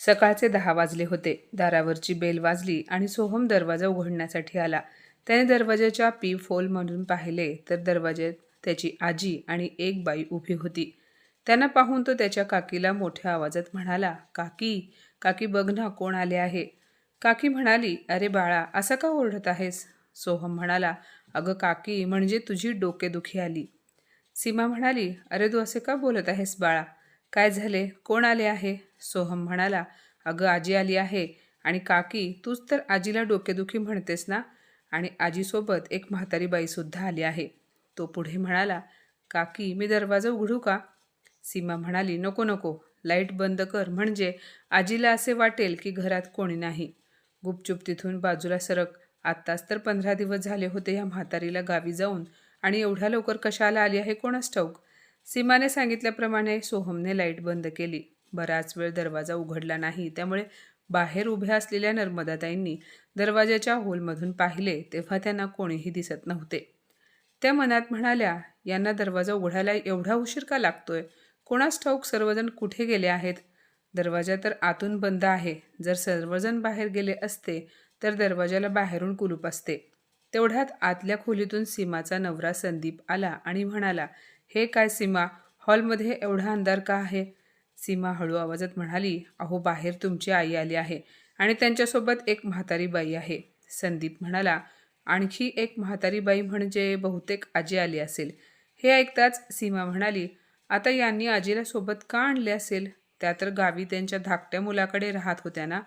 सकाळचे दहा वाजले होते. दारावरची बेल वाजली आणि सोहम दरवाजा उघडण्यासाठी आला. त्याने दरवाजाच्या पी फोल म्हणून पाहिले तर दरवाज्यात त्याची आजी आणि एक बाई उभी होती. त्यांना पाहून तो त्याच्या काकीला मोठ्या आवाजात म्हणाला काकी काकी बघ ना कोण आले आहे. काकी म्हणाली अरे बाळा असं का ओरडत आहेस? सोहम म्हणाला अगं काकी म्हणजे तुझी डोकेदुखी आली. सीमा म्हणाली अरे तू असे का बोलत आहेस बाळा? काय झाले? कोण आले आहे? सोहम म्हणाला अगं आजी आली आहे. आणि काकी तूच तर आजीला डोकेदुखी म्हणतेस ना? आणि आजीसोबत एक म्हातारी बाईसुद्धा आली आहे. तो पुढे म्हणाला काकी मी दरवाजा उघडू का? सीमा म्हणाली नको नको. लाइट बंद कर. म्हणजे आजीला असे वाटेल की घरात कोणी नाही. गुपचूप तिथून बाजूला सरक. आत्ताच तर पंधरा दिवस झाले होते या म्हातारीला गावी जाऊन. आणि एवढ्या लवकर कशाला आली आहे कोणास ठाऊक? सीमाने सांगितल्याप्रमाणे सोहमने लाइट बंद केली. बराच वेळ दरवाजा उघडला नाही. त्यामुळे बाहेर उभ्या असलेल्या नर्मदाताईंनी दरवाजाच्या होलमधून पाहिले तेव्हा त्यांना कोणीही दिसत नव्हते. त्या मनात म्हणाल्या यांना दरवाजा उघडायला एवढा उशीर का लागतोय? कोणास ठाऊक सर्वजण कुठे गेले आहेत? दरवाजा तर आतून बंद आहे. जर सर्वजण बाहेर गेले असते तर दरवाजाला बाहेरून कुलूप असते. तेवढ्यात आतल्या खोलीतून सीमाचा नवरा संदीप आला आणि म्हणाला हे काय सीमा? हॉलमध्ये एवढा अंधार का आहे? सीमा हळू आवाजात म्हणाली अहो बाहेर तुमची आई आली आहे आणि त्यांच्यासोबत एक म्हातारी बाई आहे. संदीप म्हणाला आणखी एक म्हातारी बाई म्हणजे बहुतेक आजी आली असेल. हे ऐकताच सीमा म्हणाली आता यांनी आजीला सोबत का आणले असेल? त्या तर गावी त्यांच्या धाकट्या मुलाकडे राहत होत्या ना.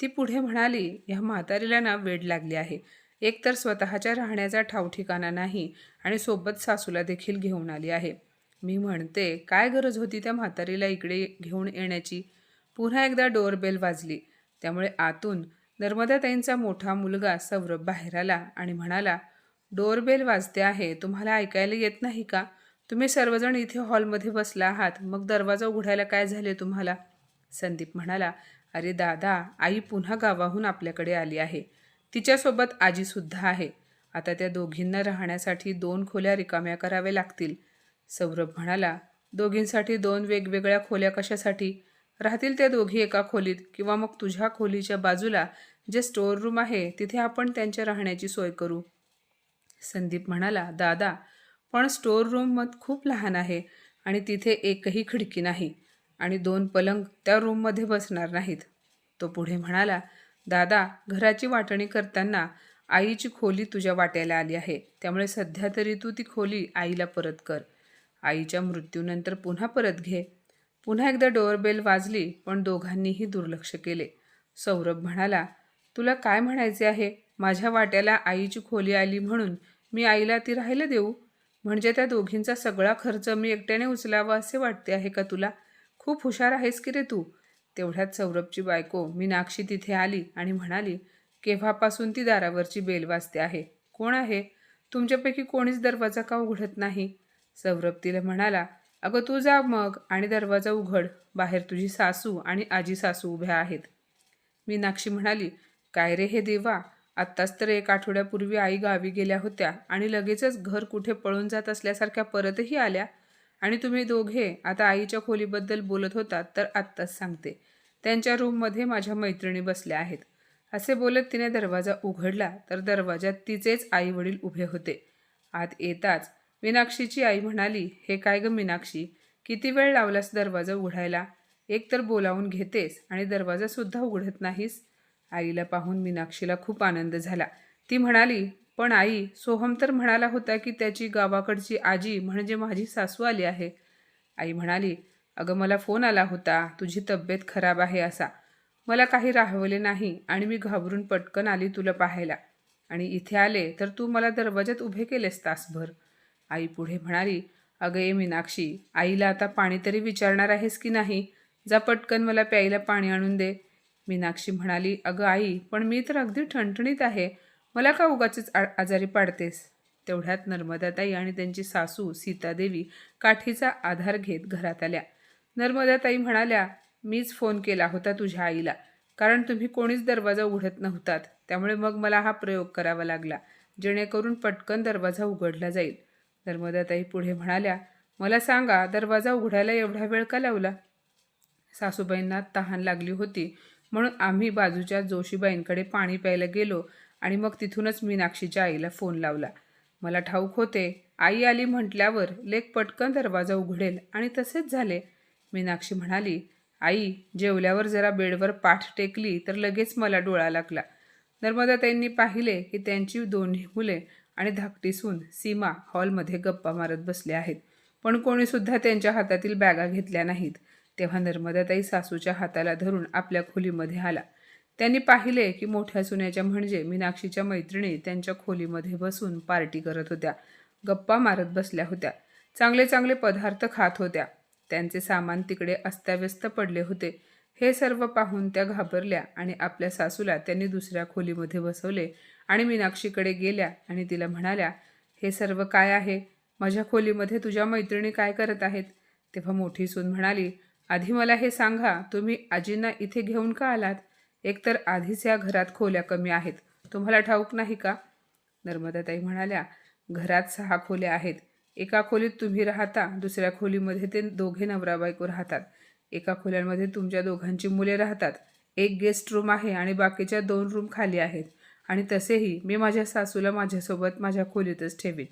ती पुढे म्हणाली ह्या म्हातारीला ना वेड लागली आहे. एकतर स्वतःच्या राहण्याचा ठावठिकाणा नाही आणि सोबत सासूला देखील घेऊन आली आहे. मी म्हणते काय गरज होती त्या म्हातारीला इकडे घेऊन येण्याची? पुन्हा एकदा डोअरबेल वाजली. त्यामुळे आतून नर्मदाताईंचा मोठा मुलगा सौरभ बाहेर आला आणि म्हणाला डोअरबेल वाजते आहे तुम्हाला ऐकायला येत नाही का? तुम्ही सर्वजण इथे हॉलमध्ये बसला आहात मग दरवाजा उघडायला काय झाले तुम्हाला? संदीप म्हणाला अरे दादा आई पुन्हा गावाहून आपल्याकडे आली आहे. तिच्यासोबत आजीसुद्धा आहे. आता त्या दोघींना राहण्यासाठी दोन खोल्या रिकाम्या कराव्या लागतील. सौरभ म्हणाला दोघींसाठी दोन वेगवेगळ्या खोल्या कशासाठी? राहतील त्या दोघी एका खोलीत किंवा मग तुझ्या खोलीच्या बाजूला जे स्टोअर रूम आहे तिथे आपण त्यांच्या राहण्याची सोय करू. संदीप म्हणाला दादा पण स्टोअर रूम मत खूप लहान आहे आणि तिथे एकही खिडकी नाही आणि दोन पलंग त्या रूममध्ये बसणार नाहीत. तो पुढे म्हणाला दादा घराची वाटणी करताना आईची खोली तुझ्या वाट्याला आली आहे. त्यामुळे सध्या तरी तू ती खोली आईला परत कर. आईच्या मृत्यूनंतर पुन्हा परत घे. पुन्हा एकदा डोअरबेल वाजली पण दोघांनीही दुर्लक्ष केले. सौरभ म्हणाला तुला काय म्हणायचे आहे? माझ्या वाट्याला आईची खोली आली म्हणून मी आईला ती राहायला देऊ? म्हणजे त्या दोघींचा सगळा खर्च मी एकट्याने उचलावा असे वाटते आहे का तुला? खूप हुशार आहेस की रे तू? तेवढ्यात सौरभची बायको मीनाक्षी तिथे आली आणि म्हणाली केव्हापासून ती दारावरची बेल वाजते आहे? कोण आहे? तुमच्यापैकी कोणीच दरवाजा का उघडत नाही? सौरभ तिला म्हणाला अगं तू जा मग आणि दरवाजा उघड. बाहेर तुझी सासू आणि आजी सासू उभ्या आहेत. मीनाक्षी म्हणाली काय रे हे देवा? आत्ताच तर एक आठवड्यापूर्वी आई गावी गेल्या होत्या आणि लगेचच घर कुठे पळून जात असल्यासारख्या परतही आल्या. आणि तुम्ही दोघे आता आईच्या खोलीबद्दल बोलत होतात तर आत्ताच सांगते. त्यांच्या रूममध्ये माझ्या मैत्रिणी बसल्या आहेत. असे बोलत तिने दरवाजा उघडला तर दरवाजात तिचेच आई वडील उभे होते. आत येताच मीनाक्षीची आई म्हणाली हे काय ग मीनाक्षी? किती वेळ लावलास दरवाजा उघडायला? एक तर बोलावून घेतेस आणि दरवाजासुद्धा उघडत नाहीस? आईला पाहून मीनाक्षीला खूप आनंद झाला. ती म्हणाली पण आई सोहम तर म्हणाला होता की त्याची गावाकडची आजी म्हणजे माझी सासू आली आहे. आई म्हणाली अगं मला फोन आला होता. तुझी तब्येत खराब आहे असा. मला काही राहवले नाही आणि मी घाबरून पटकन आली तुला पाहायला. आणि इथे आले तर तू मला दरवाजात उभे केलेस तासभर. आई पुढे म्हणाली अगं ए मीनाक्षी आईला आता पाणी तरी विचारणार आहेस की नाही? जा पटकन मला प्यायला पाणी आणून दे. मीनाक्षी म्हणाली अगं आई पण मी तर अगदी ठणठणीत आहे. मला का उगाचीच आ आजारी पाडतेस? तेवढ्यात नर्मदाताई आणि त्यांची सासू सीतादेवी काठीचा आधार घेत घरात आल्या. नर्मदाताई म्हणाल्या मीच फोन केला होता तुझ्या आईला. कारण तुम्ही कोणीच दरवाजा उघडत नव्हतात. त्यामुळे मग मला हा प्रयोग करावा लागला. जेणेकरून पटकन दरवाजा उघडला जाईल. नर्मदाताई पुढे म्हणाल्या मला सांगा दरवाजा उघडायला एवढा वेळ का लावला? सासूबाईंना तहान लागली होती. म्हणून आम्ही बाजूच्या जोशीबाईंकडे पाणी प्यायला गेलो. आणि मग तिथूनच मीनाक्षीच्या आईला फोन लावला. मला ठाऊक होते. आई आली म्हटल्यावर लेक पटकन दरवाजा उघडेल आणि तसेच झाले. मीनाक्षी म्हणाली आई जेवल्यावर जरा बेडवर पाठ टेकली तर लगेच मला डोळा लागला. नर्मदाताईंनी पाहिले की त्यांची दोन्ही मुले आणि धाकटी सून सीमा हॉलमध्ये गप्पा मारत बसले आहेत. पण कोणीसुद्धा त्यांच्या हातातील बॅगा घेतल्या नाहीत. तेव्हा नर्मदाताई सासूच्या हाताला धरून आपल्या खोलीमध्ये आला. त्यांनी पाहिले की मोठ्या सुन्याच्या म्हणजे मीनाक्षीच्या मैत्रिणी त्यांच्या खोलीमध्ये बसून पार्टी करत होत्या. गप्पा मारत बसल्या होत्या. चांगले चांगले पदार्थ खात होत्या. त्यांचे सामान तिकडे अस्ताव्यस्त पडले होते. हे सर्व पाहून त्या घाबरल्या आणि आपल्या सासूला त्यांनी दुसऱ्या खोलीमध्ये बसवले आणि मीनाक्षीकडे गेल्या आणि तिला म्हणाल्या हे सर्व काय आहे? माझ्या खोलीमध्ये तुझ्या मैत्रिणी काय करत आहेत? तेव्हा मोठी सून म्हणाली आधी मला हे सांगा तुम्ही आजींना इथे घेऊन का आलात? एकतर आधीच या घरात खोल्या कमी आहेत. तुम्हाला ठाऊक नाही का? नर्मदाताई म्हणाल्या घरात सहा खोल्या आहेत. एका खोलीत तुम्ही राहता दुसऱ्या खोलीमध्ये ते दोघे नवरा बायको राहतात. एका खोल्यांमध्ये तुमच्या दोघांची मुले राहतात. एक गेस्ट रूम आहे आणि बाकीच्या दोन रूम खाली आहेत. आणि तसेही मी माझ्या सासूला माझ्यासोबत माझ्या खोलीतच ठेवीन.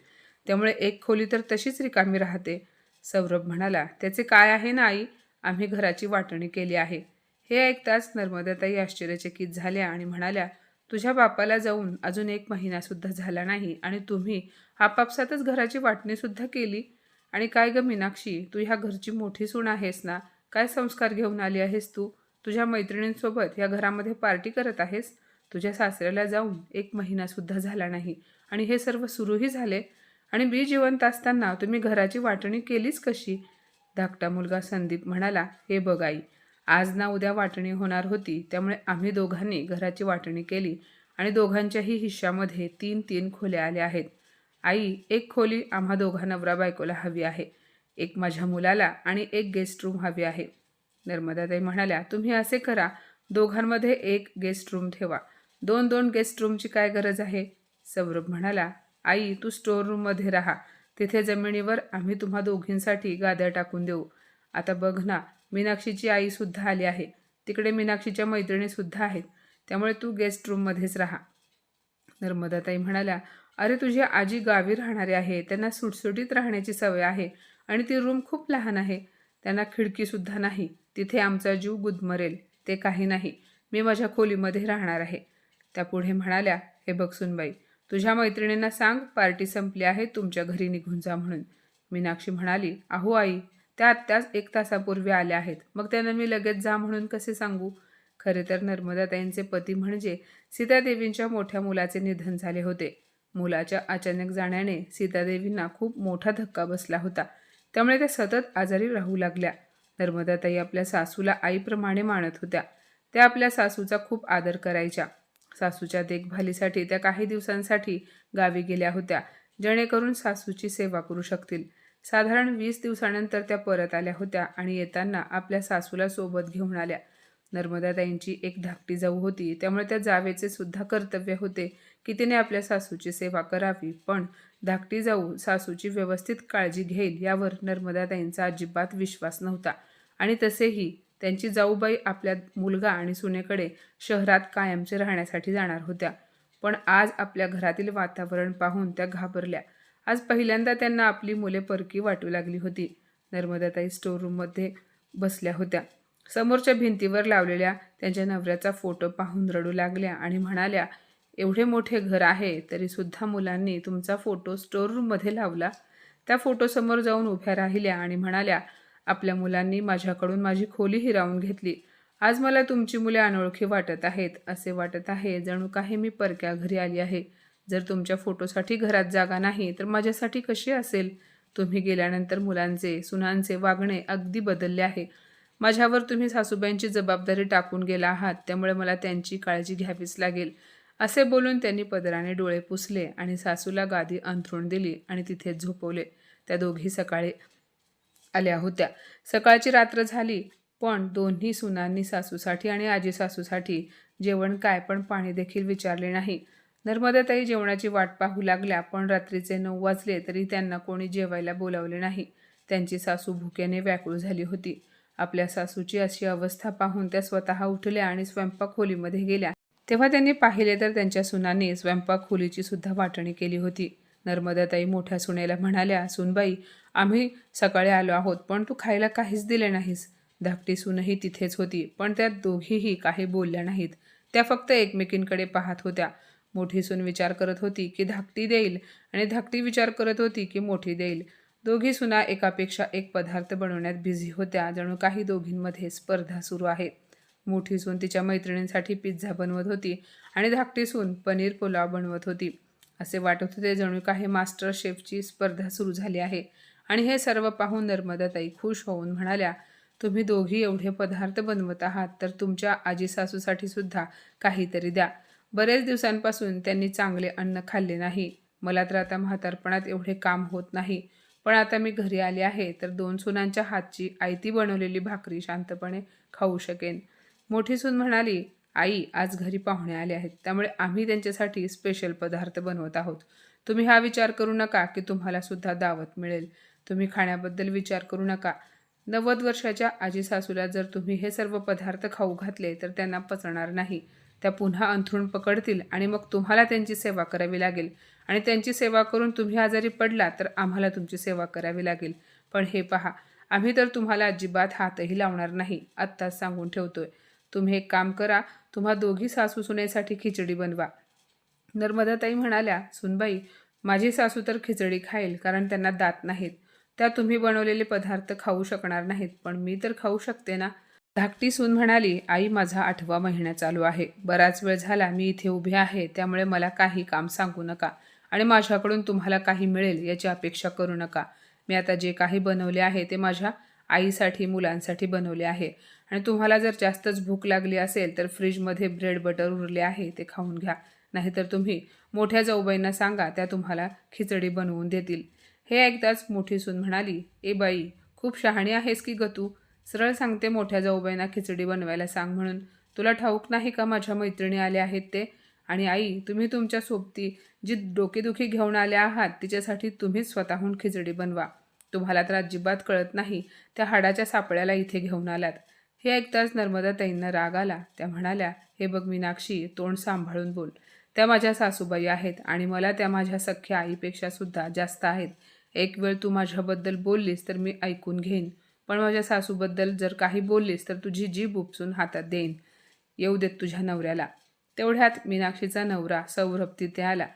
त्यामुळे एक खोली तर तशीच रिकामी राहते. सौरभ म्हणाला त्याचे काय आहे ना आई? आम्ही घराची वाटणी केली आहे. हे ऐकताच नर्मदाताई आश्चर्यचकित झाल्या आणि म्हणाल्या तुझ्या बापाला जाऊन अजून एक महिनासुद्धा झाला नाही आणि तुम्ही आपापसातच घराची वाटणीसुद्धा केली? आणि काय ग मीनाक्षी तू ह्या घरची मोठी सून आहेस ना? काय संस्कार घेऊन आली आहेस तू? तुझ्या मैत्रिणींसोबत या घरामध्ये पार्टी करत आहेस? तुझ्या सासऱ्याला जाऊन एक महिनासुद्धा झाला नाही आणि हे सर्व सुरूही झाले? आणि बी जिवंत असताना तुम्ही घराची वाटणी केलीच कशी? धाकटा मुलगा संदीप म्हणाला हे बघ आई आज ना उद्या वाटणी होणार होती त्यामुळे आम्ही दोघांनी घराची वाटणी केली आणि दोघांच्याही हिश्श्यामध्ये तीन तीन खोल्या आल्या आहेत. आई एक खोली आम्हा दोघा नवरा बायकोला हवी आहे एक माझ्या मुलाला आणि एक गेस्ट रूम हवी आहे. नर्मदाताई म्हणाल्या तुम्ही असे करा दोघांमध्ये एक गेस्ट रूम ठेवा. दोन दोन गेस्ट रूमची काय गरज आहे? सौरभ म्हणाला आई तू स्टोर रूममध्ये राहा. तिथे जमिनीवर आम्ही तुम्हा दोघींसाठी गाद्या टाकून देऊ. आता बघ ना मीनाक्षीची आईसुद्धा आली आहे. तिकडे मीनाक्षीच्या मैत्रिणीसुद्धा आहेत. त्यामुळे तू गेस्ट रूममध्येच राहा. नर्मदाताई म्हणाल्या अरे तुझी आजी गावी राहणारी आहे. त्यांना सुटसुटीत राहण्याची सवय आहे आणि ती रूम खूप लहान आहे. त्यांना खिडकीसुद्धा नाही. तिथे आमचा जीव गुदमरेल. ते काही नाही. मी माझ्या खोलीमध्ये राहणार आहे. त्या पुढे म्हणाल्या हे बघ सुनबाई तुझ्या मैत्रिणींना सांग पार्टी संपली आहे. तुमच्या घरी निघून जा म्हणून. मीनाक्षी म्हणाली अहो आई त्या आत्ताच एक तासापूर्वी आल्या आहेत. मग त्यांना मी लगेच जा म्हणून कसे सांगू? खरे तर नर्मदाताईंचे पती म्हणजे सीतादेवींच्या मोठ्या मुलाचे निधन झाले होते. मुलाच्या अचानक जाण्याने सीतादेवींना खूप मोठा धक्का बसला होता. त्यामुळे त्या सतत आजारी राहू लागल्या. नर्मदाताई आपल्या सासूला आईप्रमाणे मानत होत्या. त्या आपल्या सासूचा खूप आदर करायच्या. सासूच्या देखभालीसाठी त्या काही दिवसांसाठी गावी गेल्या होत्या. जेणेकरून सासूची सेवा करू शकतील. साधारण वीस दिवसानंतर त्या परत आल्या होत्या आणि येताना आपल्या सासूला सोबत घेऊन आल्या. नर्मदाताईंची एक धाकटी जाऊ होती. त्यामुळे त्या जावेचे सुद्धा कर्तव्य होते की तिने आपल्या सासूची सेवा करावी. पण धाकटी जाऊ सासूची व्यवस्थित काळजी घेईल यावर नर्मदाताईंचा अजिबात विश्वास नव्हता. आणि तसेही त्यांची जाऊबाई आपल्या मुलगा आणि सुनेकडे शहरात कायमचे राहण्यासाठी जाणार होत्या. पण आज आपल्या घरातील वातावरण पाहून त्या घाबरल्या. आज पहिल्यांदा त्यांना आपली मुले परकी वाटू लागली होती. नर्मदाताई स्टोर रूममध्ये बसल्या होत्या. समोरच्या भिंतीवर लावलेल्या त्यांच्या नवऱ्याचा फोटो पाहून रडू लागल्या आणि म्हणाल्या एवढे मोठे घर आहे तरीसुद्धा मुलांनी तुमचा फोटो स्टोर रूममध्ये लावला. त्या फोटोसमोर जाऊन उभ्या राहिल्या आणि म्हणाल्या आपल्या मुलांनी माझ्याकडून माझी खोली हिरावून घेतली. आज मला तुमची मुले अनोळखी वाटत आहेत असे वाटत आहे जणू काही मी परक्या घरी आली आहे. जर तुमच्या फोटोसाठी घरात जागा नाही तर माझ्यासाठी कशी असेल? तुम्ही गेल्यानंतर मुलांचे सुनांचे वागणे अगदी बदलले आहे. माझ्यावर तुम्ही सासूबाईंची जबाबदारी टाकून गेला आहात त्यामुळे मला त्यांची काळजी घ्यावीच लागेल. असे बोलून त्यांनी पदराने डोळे पुसले आणि सासूला गादी अंथरूण दिली आणि तिथेच झोपवले. त्या दोघी सकाळी आल्या होत्या. सकाळची रात्र झाली पण दोन्ही सुनांनी सासूसाठी आणि आजी सासूसाठी जेवण काय पण पाणी देखील विचारले नाही. नर्मदाताई जेवणाची वाट पाहू लागल्या पण रात्रीचे नऊ वाजले तरी त्यांना कोणी जेवायला बोलावले नाही. त्यांची सासू भुकेने व्याकुळ झाली होती. आपल्या सासूची अशी अवस्था पाहून त्या स्वतः उठल्या आणि स्वयंपाक खोलीमध्ये गेल्या. तेव्हा त्यांनी पाहिले तर त्यांच्या सुनाने स्वयंपाक खोलीची सुद्धा वाटणी केली होती. नर्मदाताई मोठ्या सुनेला म्हणाल्या सुनबाई आम्ही सकाळी आलो आहोत पण तू खायला काहीच दिले नाहीस धाकटी सूनही तिथेच होती पण त्या दोघीही काही बोलल्या नाहीत. त्या फक्त एकमेकींकडे पाहत होत्या. मोठी सून विचार करत होती की धाकटी देईल आणि धाकटी विचार करत होती की मोठी देईल. दोघी सुना एकापेक्षा एक पदार्थ बनवण्यात बिझी होत्या. जणू काही दोघींमध्ये स्पर्धा सुरू आहे मोठी सून तिच्या मैत्रिणींसाठी पिझ्झा बनवत होती आणि धाकटी सून पनीर पुलाव बनवत होती. असे वाटत होते जणू काही मास्टर शेफची स्पर्धा सुरू झाली आहे. आणि हे सर्व पाहून नर्मदाताई खुश होऊन म्हणाल्या तुम्ही दोघी एवढे पदार्थ बनवत आहात तर तुमच्या आजी सासूसाठी सुद्धा काहीतरी द्या. बरेच दिवसांपासून त्यांनी चांगले अन्न खाल्ले नाही. मला तर आता म्हातारपणात एवढे काम होत नाही. पण आता मी घरी आले आहे तर दोन सुनांच्या हातची आयती बनवलेली भाकरी शांतपणे खाऊ शकेन. मोठी सून म्हणाली आई आज घरी पाहुणे आले आहेत. त्यामुळे आम्ही त्यांच्यासाठी स्पेशल पदार्थ बनवत आहोत. तुम्ही हा विचार करू नका की तुम्हाला सुद्धा दावत मिळेल. तुम्ही खाण्याबद्दल विचार करू नका. नव्वद वर्षाच्या आजी सासूला जर तुम्ही हे सर्व पदार्थ खाऊ घातले तर त्यांना पचणार नाही. त्या पुन्हा अंथरूण पकडतील आणि मग तुम्हाला त्यांची सेवा करावी लागेल. आणि त्यांची सेवा करून तुम्ही आजारी पडला तर आम्हाला तुमची सेवा करावी लागेल. पण हे पहा आम्ही तर तुम्हाला अजिबात हातही लावणार नाही आत्ताच सांगून ठेवतोय. तुम्ही एक काम करा तुम्हा दोघी सासू सुनेसाठी खिचडी बनवा. नर्मदाताई म्हणाल्या सुनबाई माझी सासू तर खिचडी खाईल कारण त्यांना दात नाहीत. त्या तुम्ही बनवलेले पदार्थ खाऊ शकणार नाहीत पण मी तर खाऊ शकते ना? धाकटी सून म्हणाली आई माझा आठवा महिना चालू आहे. बराच वेळ झाला मी इथे उभे आहे त्यामुळे मला काही काम सांगू नका आणि माझ्याकडून तुम्हाला काही मिळेल याची अपेक्षा करू नका. मी आता जे काही बनवले आहे ते माझ्या आईसाठी मुलांसाठी बनवले आहे आणि तुम्हाला जर जास्तच भूक लागली असेल तर फ्रीजमध्ये ब्रेड बटर उरले आहे ते खाऊन घ्या. नाहीतर तुम्ही मोठ्या जाऊबाईंना सांगा त्या तुम्हाला खिचडी बनवून देतील. हे ऐकताच मोठी सून म्हणाली ए बाई खूप शहाणी आहेस की गतू सरळ सांगते मोठ्या जाऊबाईंना खिचडी बनवायला सांग म्हणून. तुला ठाऊक नाही का माझ्या मैत्रिणी आल्या आहेत ते? आणि आई तुम्ही तुमच्या सोबती जी डोकेदुखी घेऊन आल्या आहात तिच्यासाठी तुम्हीच स्वतःहून खिचडी बनवा. तुम्हाला तर अजिबात कळत नाही त्या हाडाच्या सापळ्याला इथे घेऊन आलात. हे ऐकताच नर्मदा ताईंना राग आला. त्या म्हणाल्या हे बघ मीनाक्षी तोंड सांभाळून बोल. त्या माझ्या सासूबाई आहेत आणि मला त्या माझ्या सख्या आईपेक्षा सुद्धा जास्त आहेत. एक वेळ तू माझ्याबद्दल बोललीस तर मी ऐकून घेईन. पण माझ्या सासूबद्दल जर काही बोललीस तर तुझी जीभ उपसून हातात देईन. येऊ देत तुझ्या नवऱ्याला. तेवढ्यात मीनाक्षीचा नवरा सौरभ तिथे आला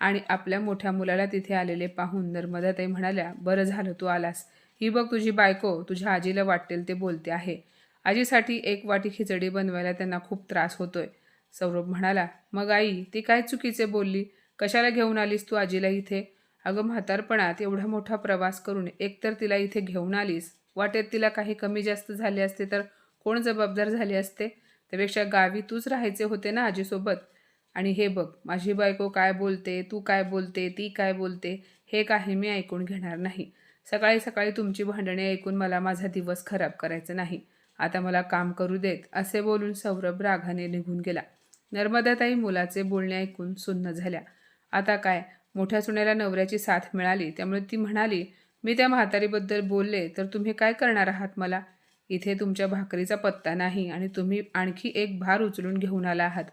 आणि आपल्या मोठ्या मुलाला तिथे आलेले पाहून नर्मदाताई म्हणाल्या बरं झालं तू आलास. ही बघ तुझी बायको तुझ्या आजीला वाटेल ते बोलते आहे. आजीसाठी एक वाटी खिचडी बनवायला त्यांना खूप त्रास होतोय. सौरभ म्हणाला मग आई ती काय चुकीचे बोलली? कशाला घेऊन आलीस तू आजीला इथे? अगं म्हातारपणात एवढा मोठा प्रवास करून एकतर तिला इथे घेऊन आलीस वाटेत तिला काही कमी जास्त झाले असते तर कोण जबाबदार झाले असते? त्यापेक्षा गावी तूच राहायचे होते ना आजीसोबत? आणि हे बघ माझी बायको काय बोलते तू काय बोलते ती काय बोलते हे काही मी ऐकून घेणार नाही. सकाळी सकाळी तुमची भांडणे ऐकून मला माझा दिवस खराब करायचा नाही. आता मला काम करू देत असे बोलून सौरभ रागाने निघून गेला. नर्मदाताई मुलाचे बोलणे ऐकून सुन्न झाल्या. आता काय? मोठ्या सुनेला नवऱ्याची साथ मिळाली त्यामुळे ती म्हणाली मी त्या म्हातारीबद्दल बोलले तर तुम्ही काय करणार आहात मला? इथे तुमच्या भाकरीचा पत्ता नाही आणि तुम्ही आणखी एक भार उचलून घेऊन आला आहात.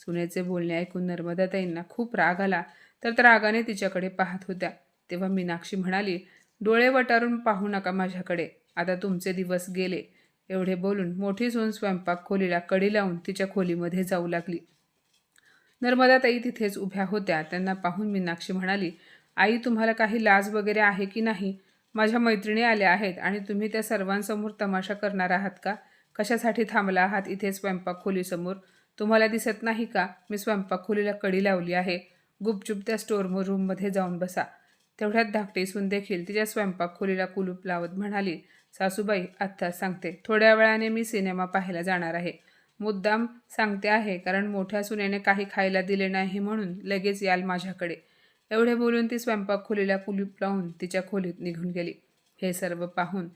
सुनेचे बोलणे ऐकून नर्मदाताईंना खूप राग आला तर त्या रागाने तिच्याकडे पाहत होत्या. तेव्हा मीनाक्षी म्हणाली डोळे वटारून पाहू नका माझ्याकडे. आता तुमचे दिवस गेले. एवढे बोलून मोठी सून स्वयंपाक खोलीला कडी लावून तिच्या खोलीमध्ये जाऊ लागली. नर्मदाताई तिथेच उभ्या होत्या. त्यांना पाहून मीनाक्षी म्हणाली आई तुम्हाला काही लाज वगैरे आहे की नाही? माझ्या मैत्रिणी आल्या आहेत आणि तुम्ही त्या सर्वांसमोर तमाशा करणार आहात का? कशासाठी थांबला आहात इथे स्वयंपाक खोलीसमोर? तुम्हाला दिसत नाही का? मी स्वयंपाक खोलीला कडी लावली आहे. गुपचूप त्या स्टोर रूममध्ये जाऊन बसा. तेवढ्यात धाकटे सून देखील तिच्या स्वयंपाक खोलीला कुलूप लावत म्हणाली सासूबाई आत्ता सांगते. थोड्या वेळाने मी सिनेमा पाहायला जाणार आहे. मुद्दाम सांगते आहे कारण मोठ्या सुनेने काही खायला दिले नाही म्हणून लगेच याल माझ्याकडे. एवढे बोलून ती स्वयंपाक खोलीला कुलूप लावून तिच्या खोलीत निघून गेली. हे सर्व पाहून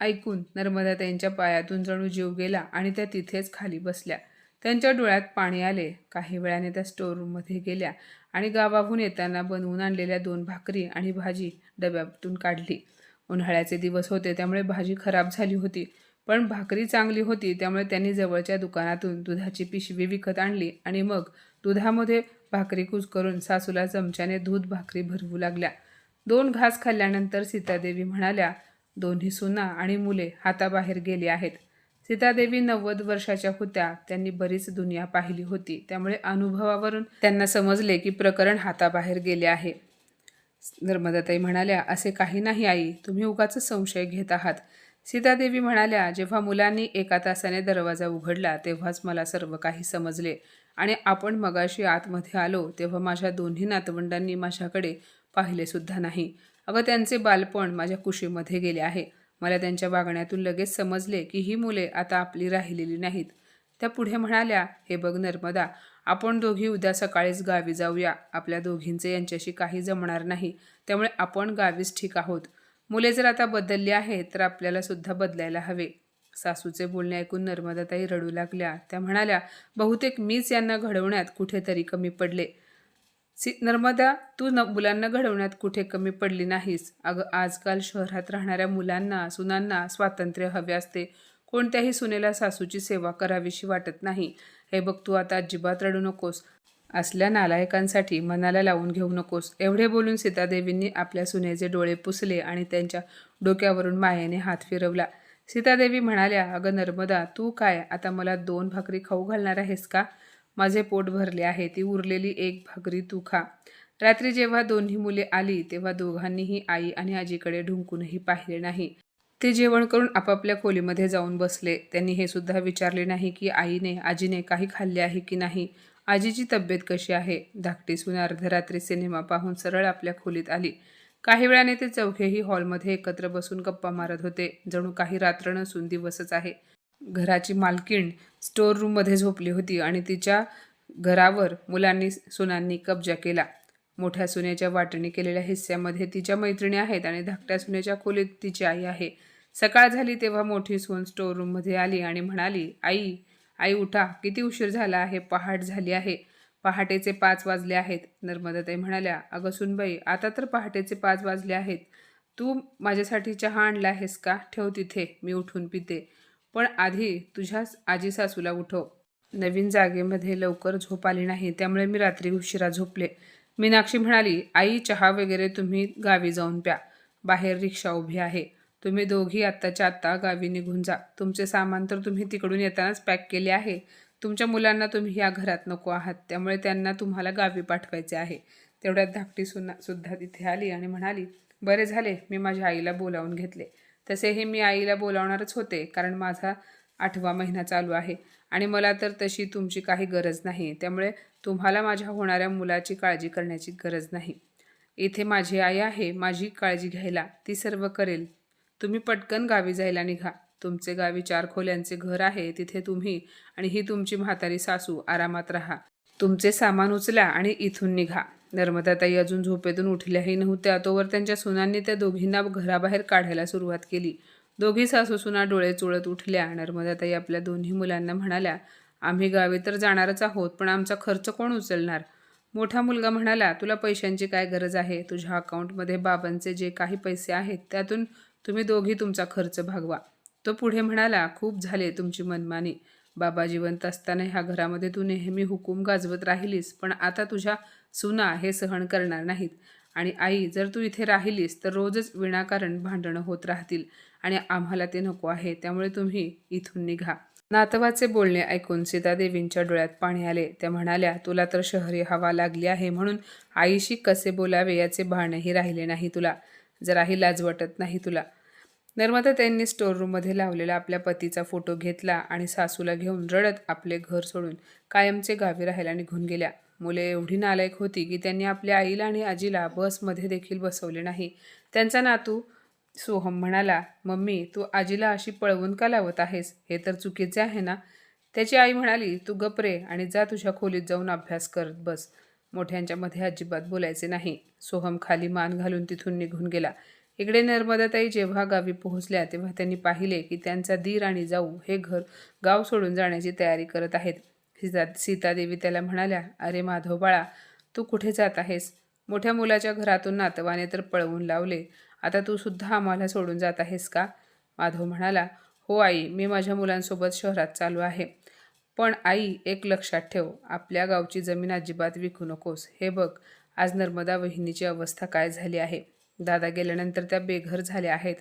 ऐकून नर्मदा त्यांच्या पायातून जणू जीव गेला आणि त्या तिथेच खाली बसल्या. त्यांच्या डोळ्यात पाणी आले. काही वेळाने त्या स्टोर रूममध्ये गेल्या आणि गावाहून येताना बनवून आणलेल्या दोन भाकरी आणि भाजी डब्यातून काढली. उन्हाळ्याचे दिवस होते त्यामुळे भाजी खराब झाली होती. पण भाकरी चांगली होती त्यामुळे त्यांनी जवळच्या दुकानातून दुधाची पिशवी विकत आणली आणि मग दुधामध्ये भाकरी करून सासूला चमच्याने दूध भाकरी भरवू लागल्या. दोन घास खाल्ल्यानंतर सीतादेवी म्हणाल्या दोन्ही सुना आणि मुले हाताबाहेर गेली आहेत. सीतादेवी नव्वद वर्षाच्या होत्या. त्यांनी बरीच दुनिया पाहिली होती. त्यामुळे अनुभवावरून त्यांना समजले की प्रकरण हाताबाहेर गेले आहे. नर्मदाताई म्हणाल्या असे काही नाही आई. तुम्ही उगाच संशय घेत आहात. सीतादेवी म्हणाल्या जेव्हा मुलांनी एका तासाने दरवाजा उघडला तेव्हाच मला सर्व काही समजले. आणि आपण मगाशी आतमध्ये आलो तेव्हा माझ्या दोन्ही नातवंडांनी माझ्याकडे पाहिलेसुद्धा नाही. अगं त्यांचे बालपण माझ्या कुशीमध्ये गेले आहे. मला त्यांच्या वागण्यातून लगेच समजले की ही मुले आता आपली राहिलेली नाहीत. त्या पुढे म्हणाल्या हे बघ नर्मदा आपण दोघी उद्या सकाळीच गावी जाऊया. आपल्या दोघींचे यांच्याशी काही जमणार नाही. त्यामुळे आपण गावीच ठीक आहोत. मुले जर आता बदलली आहेत तर आपल्याला सुद्धा बदलायला हवे. सासूचे बोलणे ऐकून नर्मदाताई रडू लागल्या. त्या म्हणाल्या बहुतेक मीच यांना घडवण्यात कुठेतरी कमी पडले. सी नर्मदा तू न मुलांना घडवण्यात कुठे कमी पडली नाहीस. अगं आजकाल शहरात राहणाऱ्या मुलांना सुनांना स्वातंत्र्य हवे असते. कोणत्याही सुनेला सासूची सेवा करावीशी वाटत नाही. हे बघ तू आता अजिबात रडू नकोस. असल्या नालायकांसाठी मनाला लावून घेऊ नकोस. एवढे बोलून सीतादेवींनी आपल्या सुनेचे डोळे पुसले आणि त्यांच्या डोक्यावरून मायेने हात फिरवला. सीतादेवी म्हणाल्या अगं नर्मदा तू काय? आता मला दोन भाकरी खाऊ घालणार आहेस का? माझे पोट भरले आहे ती उरलेली एक भाकरी तू खा. रात्री जेव्हा दोन्ही मुले आली तेव्हा दोघांनीही आई आणि आजीकडे ढुंकूनही पाहिले नाही. ते जेवण करून आपापल्या खोलीमध्ये जाऊन बसले. त्यांनी हे सुद्धा विचारले नाही की आईने आजीने काही खाल्ले आहे की नाही? आजीची तब्येत कशी आहे? धाकटी सुन अर्धरात्री सिनेमा पाहून सरळ आपल्या खोलीत आली. काही वेळाने ते चौघेही हॉलमध्ये एकत्र बसून गप्पा मारत होते. जणू काही रात्र नसून दिवसच आहे. घराची मालकीण स्टोर रूममध्ये झोपली होती आणि तिच्या घरावर मुलांनी सुनांनी कब्जा केला. मोठ्या सुनेच्या वाटणी केलेल्या हिस्स्यामध्ये तिच्या मैत्रिणी आहेत आणि धाकट्या सुनेच्या खोलीत तिची आई आहे. सकाळ झाली तेव्हा मोठी सून स्टोर रूममध्ये आली आणि म्हणाली आई आई उठा किती उशीर झाला आहे पहाट झाली आहे. पहाटेचे पाच वाजले आहेत. नर्मदाताई म्हणाल्या अगं सुनबाई आता तर पहाटेचे पाच वाजले आहेत. तू माझ्यासाठी चहा आणला आहेस का? ठेव तिथे मी उठून पिते. पण आधी तुझ्याच आजी सासूला उठव. नवीन जागेमध्ये लवकर झोप आली नाही त्यामुळे मी रात्री उशिरा झोपले. मीनाक्षी म्हणाली आई चहा वगैरे तुम्ही गावी जाऊन प्या. बाहेर रिक्षा उभी आहे. तुम्ही दोघी आत्ताच्या आत्ता गावी निघून जा. तुमचे सामान तर तुम्ही तिकडून येतानाच पॅक केले आहे. तुमच्या मुलांना तुम्ही या घरात नको आहात. त्यामुळे त्यांना तुम्हाला गावी पाठवायचे आहे. तेवढ्यात धाकटी सुना सुद्धा तिथे आली आणि म्हणाली बरे झाले मी माझ्या आईला बोलावून घेतले. तसेही मी आईला बोलावणारच होते कारण माझा आठवा महिना चालू आहे आणि मला तर तशी तुमची काही गरज नाही. त्यामुळे तुम्हाला माझ्या होणाऱ्या मुलाची काळजी करण्याची गरज नाही. इथे माझी आई आहे माझी काळजी घ्यायला ती सर्व करेल. तुम्ही पटकन गावी जायला निघा. तुमचे गावी चार खोल्यांचे घर आहे तिथे तुम्ही आणि ही तुमची म्हातारी सासू आरामात राहा. तुमचे सामान उचला आणि इथून निघा. नर्मदाताई अजून झोपेतून उठल्याही नव्हत्या तोवर त्यांच्या सुनांनी त्या दोघींना घराबाहेर काढायला सुरुवात केली. दोघी सासू सुना डोळे चोळत उठल्या. नर्मदाताई आपल्या दोन्ही मुलांना म्हणाल्या आम्ही गावी तर जाणारच आहोत पण आमचा खर्च कोण उचलणार? मोठा मुलगा म्हणाला तुला पैशांची काय गरज आहे? तुझ्या अकाउंटमध्ये बाबांचे जे काही पैसे आहेत त्यातून तुम्ही दोघी तुमचा खर्च भागवा. तो पुढे म्हणाला खूप झाले तुमची मनमानी. बाबा जिवंत असताना ह्या घरामध्ये तू नेहमी हुकूम गाजवत राहिलीस पण आता तुझ्या सुना हे सहन करणार नाहीत. आणि आई जर तू इथे राहिलीस तर रोजच विनाकारण भांडणं होत राहतील आणि आम्हाला ते नको आहे त्यामुळे तुम्ही इथून निघा. नातवाचे बोलणे ऐकून सीतादेवींच्या डोळ्यात पाणी आले. त्या म्हणाल्या तुला तर शहरी हवा लागली आहे म्हणून आईशी कसे बोलावे याचे भाणही राहिले नाही तुला. जराही लाज वाटत नाही तुला. निर्माता त्यांनी स्टोर रूममध्ये लावलेला आपल्या पतीचा फोटो घेतला आणि सासूला घेऊन रडत आपले घर सोडून कायमचे गावी राहायला निघून गेल्या. मुले एवढी नालायक होती की त्यांनी आपल्या आईला आणि आजीला बसमध्ये देखील बसवले नाही. त्यांचा नातू सोहम म्हणाला मम्मी तू आजीला अशी पळवून का लावत आहेस? हे तर चुकीचे आहे ना? त्याची आई म्हणाली तू गपरे आणि जा तुझ्या खोलीत जाऊन अभ्यास करत बस. मोठ्यांच्यामध्ये अजिबात बोलायचे नाही. सोहम खाली मान घालून तिथून निघून गेला. इकडे नर्मदाताई जेव्हा गावी पोहोचल्या तेव्हा त्यांनी पाहिले की त्यांचा दीर आणि जाऊ हे घर गाव सोडून जाण्याची तयारी करत आहेत. सीता सीतादेवी त्याला म्हणाल्या अरे माधव बाळा तू कुठे जात आहेस? मोठ्या मुलाच्या घरातून नातवाने तर पळवून लावले. आता तू सुद्धा आम्हाला सोडून जात आहेस का? माधव म्हणाला हो आई मी माझ्या मुलांसोबत शहरात चालू आहे. पण आई एक लक्षात ठेव आपल्या गावची जमीन अजिबात विकू नकोस. हे बघ आज नर्मदा वहिनीची अवस्था काय झाली आहे? दादा गेल्यानंतर त्या बेघर झाल्या आहेत.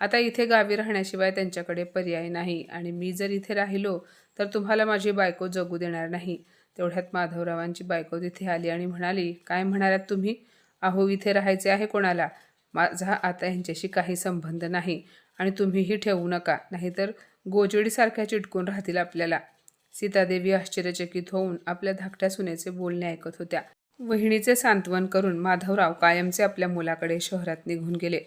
आता इथे गावी राहण्याशिवाय त्यांच्याकडे पर्याय नाही आणि मी जर इथे राहिलो तर तुम्हाला माझी बायको जगू देणार नाही. तेवढ्यात माधवरावांची बायको तिथे आली आणि म्हणाली काय म्हणालात तुम्ही? अहो इथे राहायचे आहे कोणाला? माझा आता यांच्याशी काही संबंध नाही आणि तुम्हीही ठेवू नका नाहीतर गोजडीसारख्या चिटकून राहतील आपल्याला. सीतादेवी आश्चर्यचकित होऊन आपल्या धाकट्या सुनेचे बोलणे ऐकत होत्या. वहिनीचे सांत्वन करून माधवराव कायमचे आपल्या मुलाकडे शहरात निघून गेले.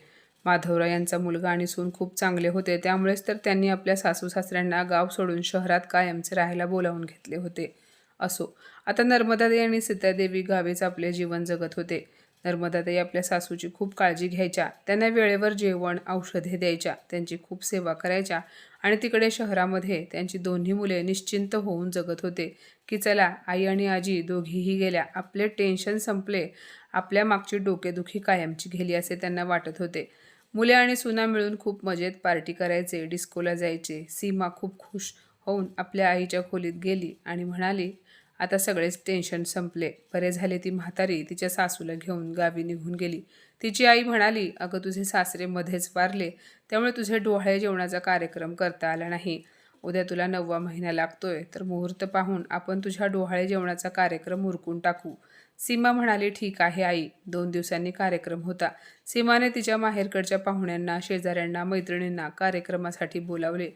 माधवराव यांचा मुलगा आणि सून खूप चांगले होते त्यामुळेच तर त्यांनी आपल्या सासू सासऱ्यांना गाव सोडून शहरात कायमचे राहायला बोलावून घेतले होते. असो आता नर्मदादेवी आणि सीतादेवी गावीच आपले जीवन जगत होते. नर्मदाताई आपल्या सासूची खूप काळजी घ्यायच्या. त्यांना वेळेवर जेवण औषधे द्यायच्या. त्यांची खूप सेवा करायच्या. आणि तिकडे शहरामध्ये त्यांची दोन्ही मुले निश्चिंत होऊन जगत होते की चला आई आणि आजी दोघीही गेल्या. आपले टेन्शन संपले. आपल्या मागची डोकेदुखी कायमची गेली असे त्यांना वाटत होते. मुले आणि सुना मिळून खूप मजेत पार्टी करायचे डिस्कोला जायचे. सीमा खूप खुश होऊन आपल्या आईच्या खोलीत गेली आणि म्हणाली आता सगळेच टेन्शन संपले. बरे झाले ती म्हातारी तिच्या सासूला घेऊन गावी निघून गेली. तिची आई म्हणाली अगं तुझे सासरे मध्येच वारले त्यामुळे तुझे डोहाळे जेवणाचा कार्यक्रम करता आला नाही. उद्या तुला नववा महिना लागतोय तर मुहूर्त पाहून आपण तुझ्या डोहाळे जेवणाचा कार्यक्रम उरकून टाकू. सीमा म्हणाली ठीक आहे आई. दोन दिवसांनी कार्यक्रम होता. सीमाने तिच्या माहेरकडच्या पाहुण्यांना शेजाऱ्यांना मैत्रिणींना कार्यक्रमासाठी बोलावले.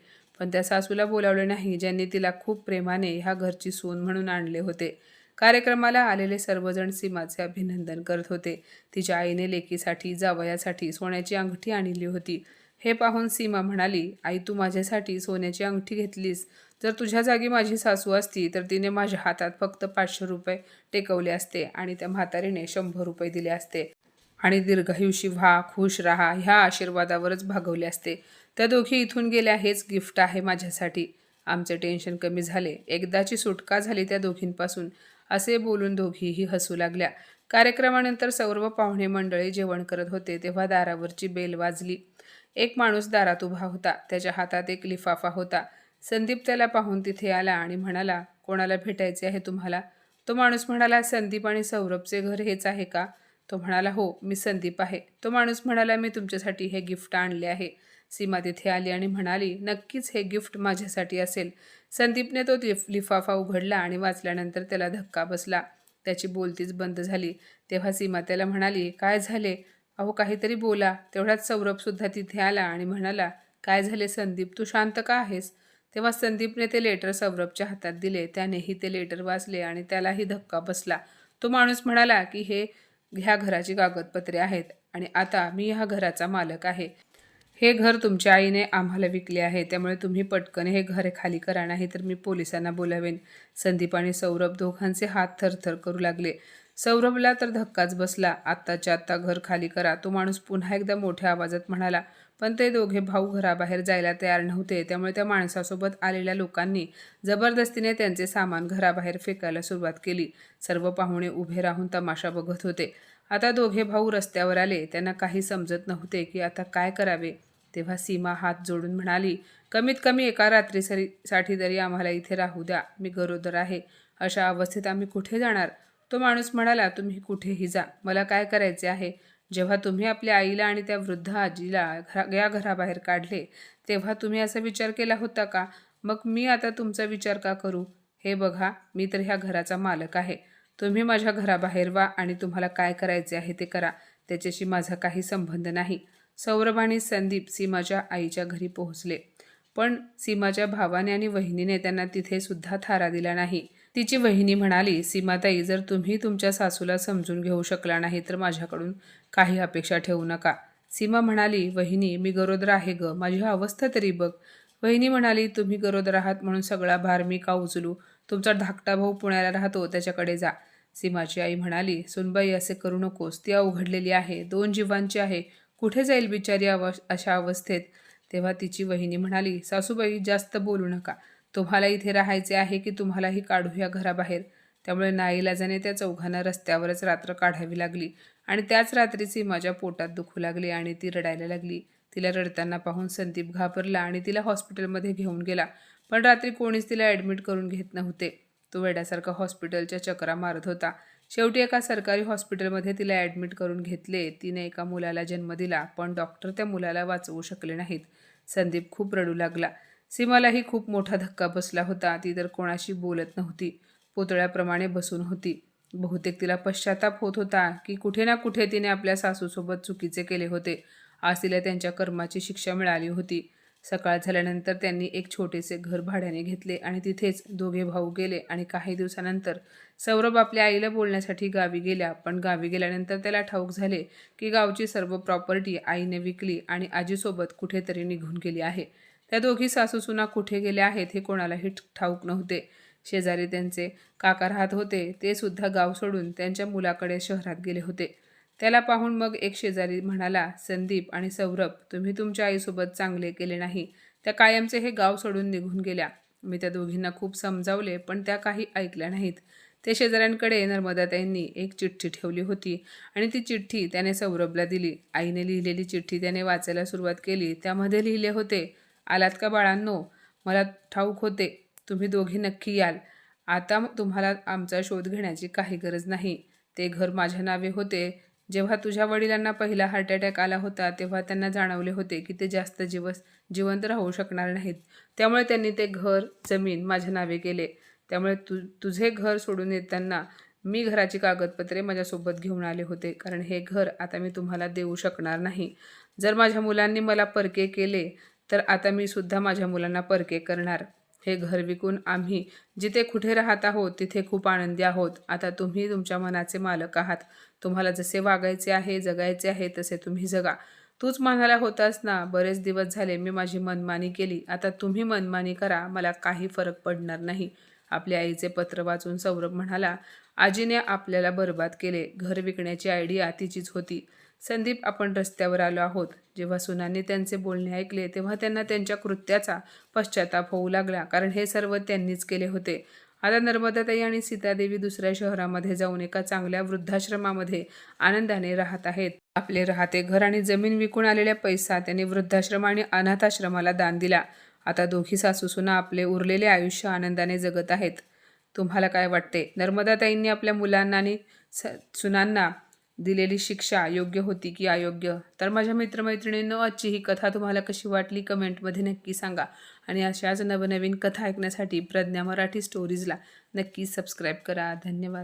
पण त्या सासूला बोलावले नाही ज्यांनी तिला खूप प्रेमाने ह्या घरची सून म्हणून आणले होते. कार्यक्रमाला आलेले सर्वजण सीमाचे अभिनंदन करत होते. तिच्या आईने लेकीसाठी जावयासाठी सोन्याची अंगठी आणली होती. हे पाहून सीमा म्हणाली आई तू माझ्यासाठी सोन्याची अंगठी घेतलीस. जर तुझ्या जागी माझी सासू असती तर तिने माझ्या हातात फक्त पाचशे रुपये टेकवले असते आणि त्या म्हातारीने शंभर रुपये दिले असते आणि दीर्घायुषी व्हा खुश राहा ह्या आशीर्वादावरच भागवले असते. त्या दोघी इथून गेल्या हेच गिफ्ट आहे माझ्यासाठी. आमचे टेन्शन कमी झाले. एकदाची सुटका झाली त्या दोघींपासून. असे बोलून दोघीही हसू लागल्या. कार्यक्रमानंतर सर्व पाहुणे मंडळी जेवण करत होते तेव्हा दारावरची बेल वाजली. एक माणूस दारात उभा होता. त्याच्या हातात एक लिफाफा होता. संदीप त्याला पाहून तिथे आला आणि म्हणाला कोणाला भेटायचे आहे तुम्हाला? तो माणूस म्हणाला संदीप आणि सौरभचे घर हेच आहे का? तो म्हणाला हो मी संदीप आहे. तो माणूस म्हणाला मी तुमच्यासाठी हे गिफ्ट आणले आहे. सीमा तिथे आली आणि म्हणाली नक्कीच हे गिफ्ट माझ्यासाठी असेल. संदीपने तो लिफ लिफाफा उघडला आणि वाचल्यानंतर त्याला धक्का बसला. त्याची बोलतीच बंद झाली. तेव्हा सीमा त्याला म्हणाली काय झाले? अहो काहीतरी बोला. तेवढ्यात सौरभसुद्धा तिथे आला आणि म्हणाला काय झाले संदीप? तू शांत का आहेस? तेव्हा संदीपने ते लेटर सौरभच्या हातात दिले. त्यानेही ते लेटर वाचले आणि त्यालाही धक्का बसला. तो माणूस म्हणाला की हे ह्या घराची कागदपत्रे आहेत आणि आता मी ह्या घराचा मालक आहे. हे घर तुमच्या आईने आम्हाला विकले आहे. त्यामुळे तुम्ही पटकन हे घर खाली करा नाही तर मी पोलिसांना बोलावेन. संदीप आणि सौरभ दोघांचे हात थरथर करू लागले. सौरभला तर धक्काच बसला. आत्ताच्या आत्ता घर खाली करा. तो माणूस पुन्हा एकदा मोठ्या आवाजात म्हणाला पण ते दोघे भाऊ घराबाहेर जायला तयार नव्हते. त्यामुळे त्या माणसासोबत आलेल्या लोकांनी जबरदस्तीने त्यांचे सामान घराबाहेर फेकायला सुरुवात केली. सर्व पाहुणे उभे राहून तमाशा बघत होते. आता दोघे भाऊ रस्त्यावर आले. त्यांना काही समजत नव्हते की आता काय करावे. तेव्हा सीमा हात जोडून म्हणाली कमीत कमी एका रात्रीसाठी साठी तरी आम्हाला इथे राहू द्या. मी गरोदर आहे. अशा अवस्थेत आम्ही कुठे जाणार? तो माणूस म्हणाला तुम्ही कुठेही जा. मला काय करायचे आहे? जेव्हा तुम्ही आपल्या आईला आणि त्या वृद्ध आजीला घरा या घराबाहेर काढले तेव्हा तुम्ही असा विचार केला होता का? मग मी आता तुमचा विचार का करू? हे बघा मी तर ह्या घराचा मालक आहे. तुम्ही माझ्या घराबाहेर वा आणि तुम्हाला काय करायचे आहे ते करा. त्याच्याशी माझा काही संबंध नाही. सौरभ आणि संदीप सीमाच्या आईच्या घरी पोहोचले. पण सीमाच्या भावाने आणि वहिनीने त्यांना तिथे सुद्धा थारा दिला नाही. तिची वहिनी म्हणाली सीमाताई जर तुम्ही तुमच्या सासूला समजून घेऊ शकला नाही तर माझ्याकडून काही अपेक्षा ठेवू नका. सीमा म्हणाली वहिनी मी गरोदर आहे ग माझी अवस्था तरी बघ. वहिनी म्हणाली तुम्ही गरोदर आहात म्हणून सगळा भार मी का उचलू? तुमचा धाकटा भाऊ पुण्याला राहतो त्याच्याकडे जा. सीमाची आई म्हणाली सुनबाई असे करू नकोस ती अवघडलेली आहे दोन जीवांची आहे कुठे जाईल बिचारी अव अशा अवस्थेत? तेव्हा तिची वहिनी म्हणाली सासूबाई जास्त बोलू नका. तुम्हाला इथे राहायचे आहे की तुम्हालाही काढूया घराबाहेर? त्यामुळे नाईलाजाने त्या चौघांना रस्त्यावरच रात्र काढावी लागली आणि त्याच रात्री सीमाच्या पोटात दुखू लागली आणि ती रडायला लागली. तिला रडताना पाहून संदीप घाबरला आणि तिला हॉस्पिटलमध्ये घेऊन गेला. पण रात्री कोणीच तिला ॲडमिट करून घेत नव्हते. तो वेड्यासारखा हॉस्पिटलच्या चक्रा मारत होता. शेवटी एका सरकारी हॉस्पिटलमध्ये तिला ॲडमिट करून घेतले. तिने एका मुलाला जन्म दिला पण डॉक्टर त्या मुलाला वाचवू शकले नाहीत. संदीप खूप रडू लागला. सीमालाही खूप मोठा धक्का बसला होता. ती तर कोणाशी बोलत नव्हती. पुतळ्याप्रमाणे बसून होती. बहुतेक तिला पश्चाताप होत होता की कुठे ना कुठे तिने आपल्या सासूसोबत चुकीचे केले होते. आज तिला त्यांच्या कर्माची शिक्षा मिळाली होती. सकाळ झाल्यानंतर त्यांनी एक छोटेसे घर भाड्याने घेतले आणि तिथेच दोघे भाऊ गेले आणि काही दिवसानंतर सौरभ आपल्या आईला बोलण्यासाठी गावी गेल्या पण गावी गेल्यानंतर त्याला ठाऊक झाले की गावची सर्व प्रॉपर्टी आईने विकली आणि आजीसोबत कुठेतरी निघून गेली आहे. त्या दोघी सासूसुना कुठे गेल्या आहेत हे कोणालाही ठाऊक नव्हते. शेजारी त्यांचे काका राहत होते ते सुद्धा गाव सोडून त्यांच्या मुलाकडे शहरात गेले होते. त्याला पाहून मग एक शेजारी म्हणाला संदीप आणि सौरभ तुम्ही तुमच्या आईसोबत चांगले केले नाही. त्या कायमचे हे गाव सोडून निघून गेल्या. मी त्या दोघींना खूप समजावले पण त्या काही ऐकल्या नाहीत. ते शेजाऱ्यांकडे नर्मदाताईंनी एक चिठ्ठी ठेवली होती आणि ती चिठ्ठी त्याने सौरभला दिली. आईने लिहिलेली चिठ्ठी त्याने वाचायला सुरुवात केली. त्यामध्ये लिहिले होते आलात का बाळांनो? मला ठाऊक होते तुम्ही दोघी नक्की याल. आता तुम्हाला आमचा शोध घेण्याची काही गरज नाही. ते घर माझ्या नावे होते. जेव्हा तुझ्या वडिलांना पहिला हार्ट अटॅक आला होता तेव्हा त्यांना जाणवले होते की ते जास्त जीवस जिवंत राहू शकणार नाहीत. त्यामुळे त्यांनी ते घर जमीन माझ्या नावे केले. त्यामुळे तु तुझे घर सोडून येताना मी घराची कागदपत्रे माझ्यासोबत घेऊन आले होते. कारण हे घर आता मी तुम्हाला देऊ शकणार नाही. जर माझ्या मुलांनी मला परके केले तर आता मी सुद्धा माझ्या मुलांना परके करणार. हे घर विकून आम्ही जिथे कुठे राहत आहोत तिथे खूप आनंदी आहोत. आता तुम्ही तुमच्या मनाचे मालक आहात. तुम्हाला जसे वागायचे आहे जगायचे आहे तसे तुम्ही जगा. तूच म्हणाला होतास ना बरेच दिवस झाले मी माझी मनमानी केली. आता तुम्ही मनमानी करा मला काही फरक पडणार नाही. आपल्या आईचे पत्र वाचून सौरभ म्हणाला आजीने आपल्याला बर्बाद केले. घर विकण्याची आयडिया तिचीच होती. संदीप आपण रस्त्यावर आलो आहोत. जेव्हा सुनांनी त्यांचे बोलणे ऐकले तेव्हा त्यांना त्यांच्या कृत्याचा पश्चाताप होऊ लागला कारण हे सर्व त्यांनीच केले होते. आता नर्मदाताई आणि सीतादेवी दुसऱ्या शहरामध्ये जाऊन एका चांगल्या वृद्धाश्रमामध्ये आनंदाने राहत आहेत. आपले राहते घर आणि जमीन विकून आलेल्या पैसा त्यांनी वृद्धाश्रम आणि अनाथाश्रमाला दान दिला. आता दोघी सासूसुना आपले उरलेले आयुष्य आनंदाने जगत आहेत. तुम्हाला काय वाटते? नर्मदाताईंनी आपल्या मुलांना आणि स सुनांना दिलेली शिक्षा योग्य होती की अयोग्य? तर माझ्या मित्रमैत्रिणींनो आजची ही कथा तुम्हाला कशी वाटली कमेंटमध्ये नक्की सांगा. आणि अशाच नवनवीन कथा ऐकण्यासाठी प्रज्ञा मराठी स्टोरीजला नक्की सबस्क्राईब करा. धन्यवाद.